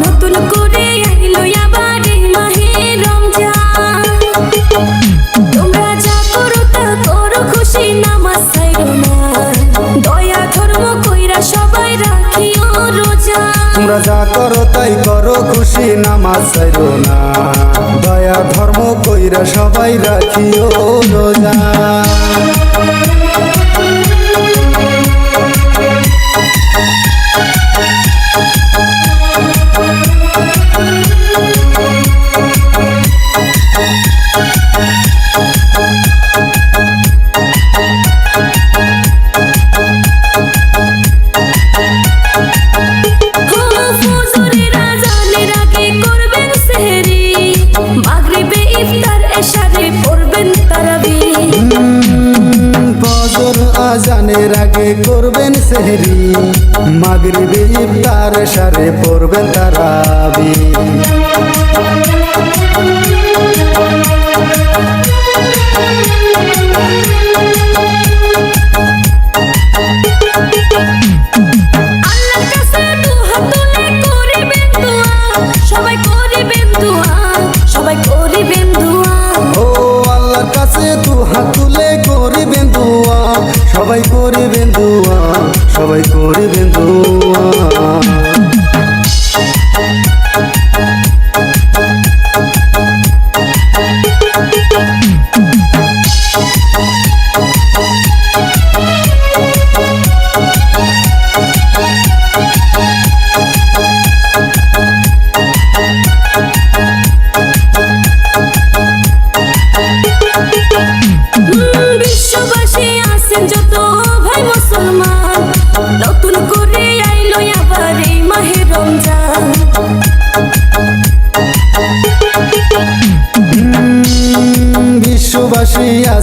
নতুন করে আইলো আবার মাহে রমজান। তোমরা যা করো তা করো তাই করো, খুশি নামাজ চাইরো না। দয়া ধর্ম কইরা সবাই রাখিও রোজা। করবেন সেহরি। মাগরিবে ইফতার সারে পড়বেন তারাবি।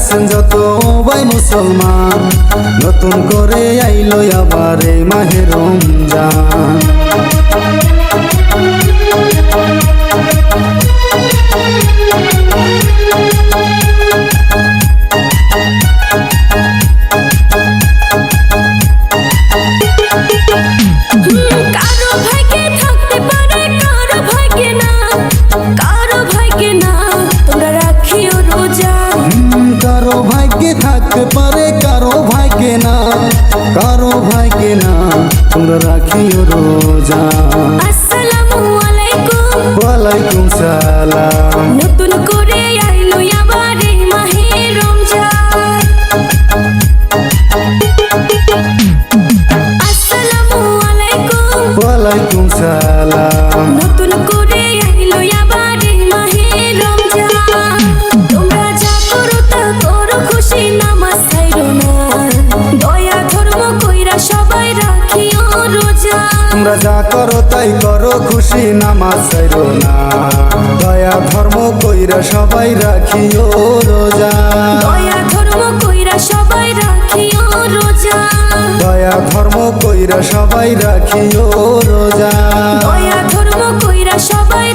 আছেন যত ভাই মুসলমান। নতুন করে আইলো আবার এই মাহে রমজান। কারও ভাগ্যে না তোমরা রাখিও রোজা। আসসালামু আলাইকুম। ওয়ালাইকুম সালাম। নতুন করে তোমরা যা করো তাই করো খুশি নামাজ চাইরো না। দয়া ধর্ম কইরা সবাই রাখিও রোজা। দয়া ধর্ম কইরা সবাই রাখিও রোজা। দয়া ধর্ম কইরা সবাই রাখিও রোজা। দয়া ধর্ম কইরা সবাই